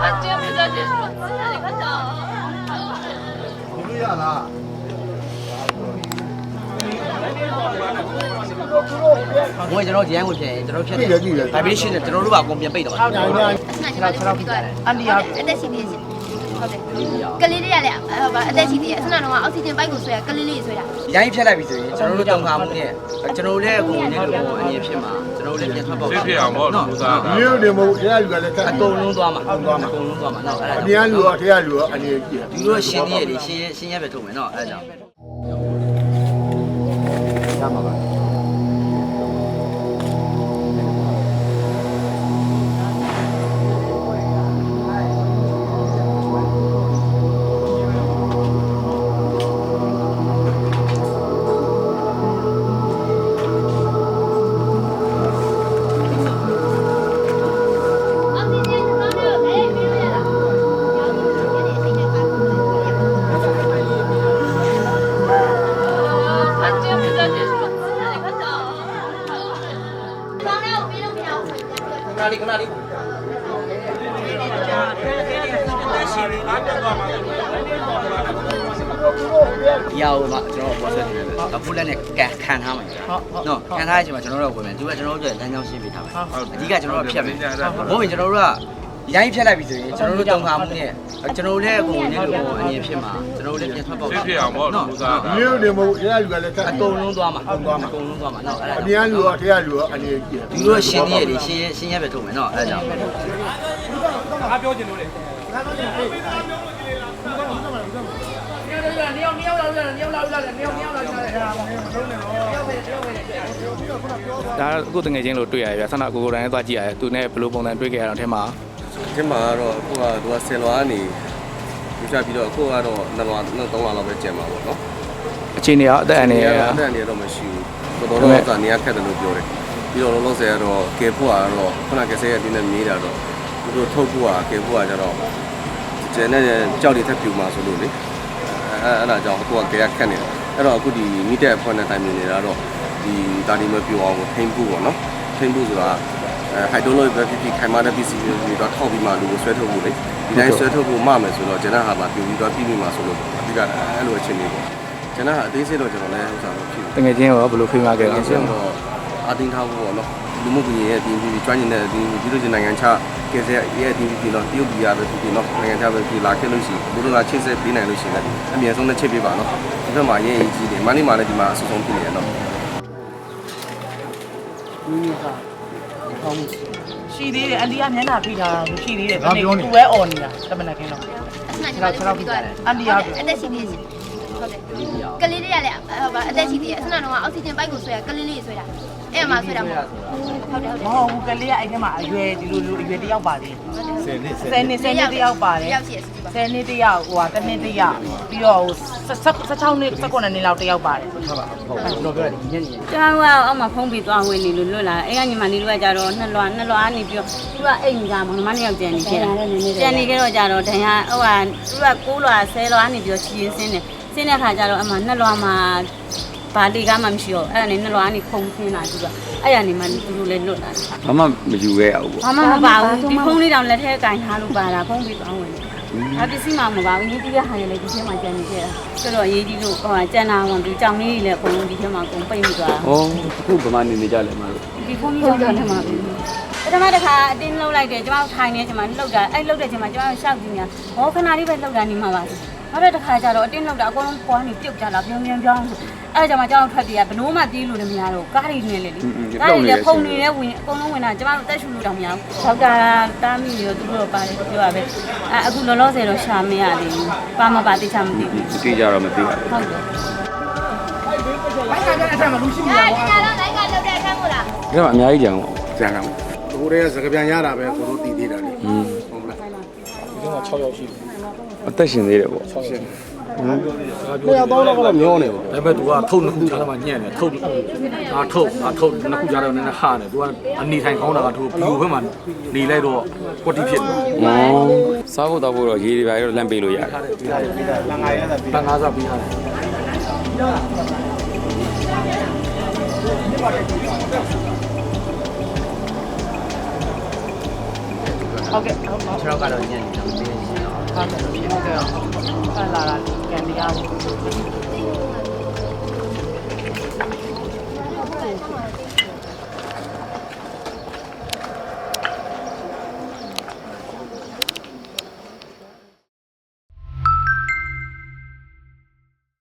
같이 해보자 제주도 친하게 가자 누구야 나? ။ဘိုးကျွန်တော်ဒီရန်ကိုပြင်ကျွန်တော်ဖြတ်တယ်။ဗိုက်ဘရေးရှင်းနဲ့ကျွန်တော်တို့ကအကုန်ပြန်ပိတ်တော့ပါ။ဟုတ်တယ်။ခြေထောက်ခြေထောက်ပြီးသွားတယ်။အန်ဒီဟာ အသက်ရှင်နေရှင် ဟုတ်တယ်ကလေးလေးရလေဟိုပါအသက်ရှိသေးရဲ့ဆန္ဒတော့အောက်ဆီဂျင်ပိုက်ကိုဆွဲရကလေးလေးဆွဲတာရိုင်းဖြတ်လိုက်ပြီဆိုရင်ကျွန်တော်တို့တုံခါမှုနဲ့ကျွန်တော်တို့လည်းအကုန်နဲ့လို့အနေဖြစ်မှာကျွန်တော်တို့လည်းပြန်ထွက်ပေါက်ဖြစ်ဖြစ်အောင်ပေါ့လူသားကမျိုးတွေမဟုတ်တရားလူကလည်းကတ်အကုန်လုံးသွားမှာအကုန်လုံးသွားမှာနော်အဲ့ဒါအများလူရောတရားလူရောအနေကြီးဒီလိုရှင်းသေးရလေရှင်းရှင်းရပဲထုတ်မယ်နော်အဲ့ဒါကြောင့် လေးခဏလေးရအောင်မှာကျွန်တော်ပေါ်ဆက်နေတယ်အဖူလက်နဲ့ကန်ခံထားမှာနော်ခံထားတဲ့အချိန်မှာကျွန်တော်တို့ဝင်မယ်သူကကျွန်တော်တို့လမ်းကြောင်းရှင်းပေးထားမယ်အဓိကကျွန်တော်တို့ဖြတ်မယ်ဘို့ရင်ကျွန်တော်တို့က ရိုင်းဖြတ်လိုက်ပြီဆိုရင်ကျွန်တော်တို့တုံခါမှုနဲ့ကျွန်တော်တို့လည်းအကုန်နဲ့လို့အနေဖြစ်မှာကျွန်တော်တို့လည်းပြန်ထွက်ပေါက်ဖြစ်ဖြစ်အောင်ပေါ့လူသားကမျိုးတွေမဟုတ်တရားလူကလည်းကတ်အကုန်လုံးသွားမှာအကုန်လုံးသွားမှာနော်အဲ့ဒါအများလူရောတရားလူရောအနေကြီးဒီလိုရှင်းသေးရလေရှင်းရှင်းရပဲထုတ်မယ်နော်အဲ့ဒါကြောင့်ဒါအခုတငယ်ချင်းလို့တွေ့ရတယ်ဗျဆန္ဒကိုကိုယ်တိုင်လည်းသွားကြည့်ရတယ်သူနဲ့ဘယ်လိုပုံစံတွေ့ခဲ့ရအောင်ထဲမှာ ဒီမှာကတော့အခုကသူကဆယ်လွားကနေပြချပြီးတော့အခုကတော့နှစ်လွားနှစ်သုံးလွားလောက်ပဲကျန်မှာပေါ့နော်အခြေအနေရောအသက်အန္တရာယ်ရောအသက်အန္တရာယ်တော့မရှိဘူးတော်တော်တော့ကနေရခက်တယ်လို့ပြောတယ်ပြီးတော့လုံးလုံးဆယ်ကတော့ကယ်ဖို့ကတော့ခုနကဆယ်ရဲ့ဒီနဲ့မေးတာတော့သူတို့ထုတ်ဖို့ကကယ်ဖို့ကကျတော့ကျန်တဲ့ကြောက်တွေထပ်ပြူမှာဆိုလို့လေအဲအဲ့ဒါကြောင့်အခုကကယ်ရခက်နေတယ်အဲ့တော့အခုဒီမိတဲ့အဖွဲ့နဲ့တိုင်ပင်နေတာတော့ဒီတာဒီမပြူအောင်ကိုထိမ့်ဖို့ပေါ့နော်ထိမ့်ဖို့ဆိုတာအဲ ဟိုက်ဒရိုလိုပဲဖြစ်ဖြစ်ခိုင်မာတဲ့ပစ္စည်းတွေတော့ထောက်ပြီးမှလူကိုဆွဲထုတ်ဖို့လေဒီတိုင်းဆွဲထုတ်ဖို့မှမယ်ဆိုတော့ကျန်တဲ့ဟာမှာပြူပြီးတော့ပြီးပြီးမှဆိုလို့အဓိကအဲ့လိုအခြေအနေပေါ့ကျန်တဲ့ဟာအသေးစိတ်တော့ကျွန်တော်လည်းဥစ္စာတော့ဖြစ်တငယ်ချင်းရောဘယ်လိုဖိမခဲ့တယ်လဲအဲ့ဆိုတော့အတင်းထားဖို့ပေါ့နော်လူမှုကွန်ရက်ရဲ့အတင်းပြီးကျွမ်းကျင်တဲ့အတင်းပြီးလို့ချင်းနိုင်ငံခြားကဲဆဲရဲ့အတင်းပြီးတော့တရုတ်ပြည်ရပဲပြီးတော့နိုင်ငံခြားပဲပြီးလာခဲ့လို့ရှိရင်ဘုရားကချစ်ဆက်ပေးနိုင်လို့ရှိရင်လည်းအမြဲဆုံးနဲ့ချစ်ပေးပါနော်ဒီဘက်မှာရေးရေးကြီးတယ်မန္တလေးမှာလည်းဒီမှာအဆူဆုံးဖြစ်နေရနော် ရှိသေးတယ်အန်ဒီကမျက်နှာဖိထားတာရှိသေးတယ်ဒီနေ့သူပဲអော်နေတာတမန်ကင်းတော့ခြေထောက်ခြေထောက်ပြီးသွားတယ်အန်ဒီယာအသက်ရှိသေးရဲ့ဟုတ်တယ်ကလေးလေးရလေ ဟိုပါအသက်ရှိသေးရဲ့ဆန္ဒတော့အောက်ဆီဂျင်ပိုက်ကိုဆွဲရကလေးလေးဆွဲတာအဲ့မှာဆွဲတာမဟုတ်ဟုတ်တယ်ဟုတ်မတယ်ဟုတ်ဘူးကလေးကအဲ့ထဲမှာအရွယ်ဒီလိုလိုအရွယ်တယောက်ပါသေးဆယ်နှစ်10နှစ်10နှစ်တယောက်ပါတယ်ရောက်ရှိရစီပါ10နှစ်တယောက်ဟိုဟာတစ်နှစ်တယောက်ပြီးတော့ဟို16နှစ်19နှစ်လောက်တယောက်ပါတယ်ဟုတ်ပါဟုတ်ပါကျွန်တော်ပြောတယ်ဒီညနေကျွန်တော်ကအောက်မှာဖုံးပြီးသွားဝင်နေလို့လွတ်လာအဲ့ကညီမလေးတို့ကကြတော့နှစ်လွာနှစ်လွာကနေပြီးတော့သူကအိမ်ကမောင်နှမနှစ်ယောက်ကျန်နေခဲ့တာကျန်နေခဲ့တော့ကြတော့ဒဏ်ရာဟိုကသူက6လွာ10လွာနေပြီးတော့ချီရင်ဆင်းတယ် ဆင်းတဲ့ခါကျတော့အမှနှစ်လွာမှာဘာလီကမှမရှိတော့အဲ့ဒါနဲ့နှစ်လွာကနေခုံဆင်းလာသူကအဲ့ရနေမှသူတို့လည်းလွတ်လာတယ်ဘာမှမယူခဲ့ရဘူးပေါ့ဘာမှမပါဘူးဒီဖုန်းလေးတောင်လက်ထဲကင်ထားလို့ပါတာဖုန်းပြီးသွားဝင်တယ်အပစ္စည်းမှမပါဘူးရေးကြီးတဲ့ဟာတွေလည်းဒီထဲမှာကျန်နေခဲ့တာဆိုတော့ရေးကြီးလို့ဟိုကျန်တာဝင်ဒီကြောင်လေးတွေလည်းအကုန်လုံးဒီထဲမှာအကုန်ပိတ်မိသွားတာ။ဩအခုဗမာနေနေကြလဲမလို့ဒီဖုန်းကြီးတော့ထဲမှာပြီပထမတစ်ခါအတင်းလှုပ်လိုက်တယ်ကျွန်တော်ထိုင်နေကျွန်မလှုပ်တာအဲ့လှုပ်တဲ့ချိန်မှာကျွန်တော်ရှောက်ကြည့်နေတာဟောခဏလေးပဲလှုပ်တာနေမှာပါ နောက်တဲ့တစ်ခါကျတော့အတင်းလှုပ်တာအကုန်လုံးပွားနေပြုတ်ကြလာပြုံးပြုံးပြောင်းအဲ့ကြောင့်မှကျွန်တော်ထွက်ပြေးရဘလို့မှပြေးလို့လည်းမရတော့ကားတွေနေလေလေကားတွေလည်းဖုန်နေလည်းဝင်အကုန်လုံးဝင်တာကျွန်တော်တက်ရှူလို့တော့မရဘူးထောက်ကတားမိရောသူတို့ပါတယ်ပြောရပဲအဲအခုလောလောဆယ်တော့ရှာမရသေးဘူးပါမပါတိချမသိဘူး။တိကြတော့မသိပါဘူးဟုတ်တယ်ဘိုင်းကတဲ့အထက်မှာလူရှိနေအဲ့တာဒီကတော့လိုက်ကလောက်တဲ့အခန်းမို့လား။ဒါကအများကြီးကြံပေါ့။ကြံကမှာကိုယ်တည်းကစကပြန်ရတာပဲကိုတို့တည်သေးတာလေ။อืมဟုတ်လား အသက်ရှင်သေးတယ်ပေါ့ ဟုတ်ရှင်းနှစ်ယောက်တော့တော့မျောနေပေါ့ ဒါပေမဲ့ तू ကထုတ်နှစ်ခုကြားထဲမှာညံ့တယ်ထုတ်ငါထုတ်ငါထုတ်နှစ်ခုကြားထဲမှာနည်းနည်းဟာနေ तू ကအနီထိုင်ကောင်းတာက तू ဘီယိုဘက်မှာနေလိုက်တော့ကွက်တိဖြစ်တယ် ။ဩစားဖို့တော့ဖို့တော့ရေးတွေပါတော့လမ်းပေးလို့ရတယ် လငါရတာငါးစားပြီးထားတယ် ့ ဟုတ်ကဲ့ဟုတ်ပါခြေထောက်ကတော့ညံ့နေတာမသိရင်ရှင်တော့ဟုတ်ကဲ့ဟုတ်ကဲ့ဖန်လာတာကန်တရားပေါ့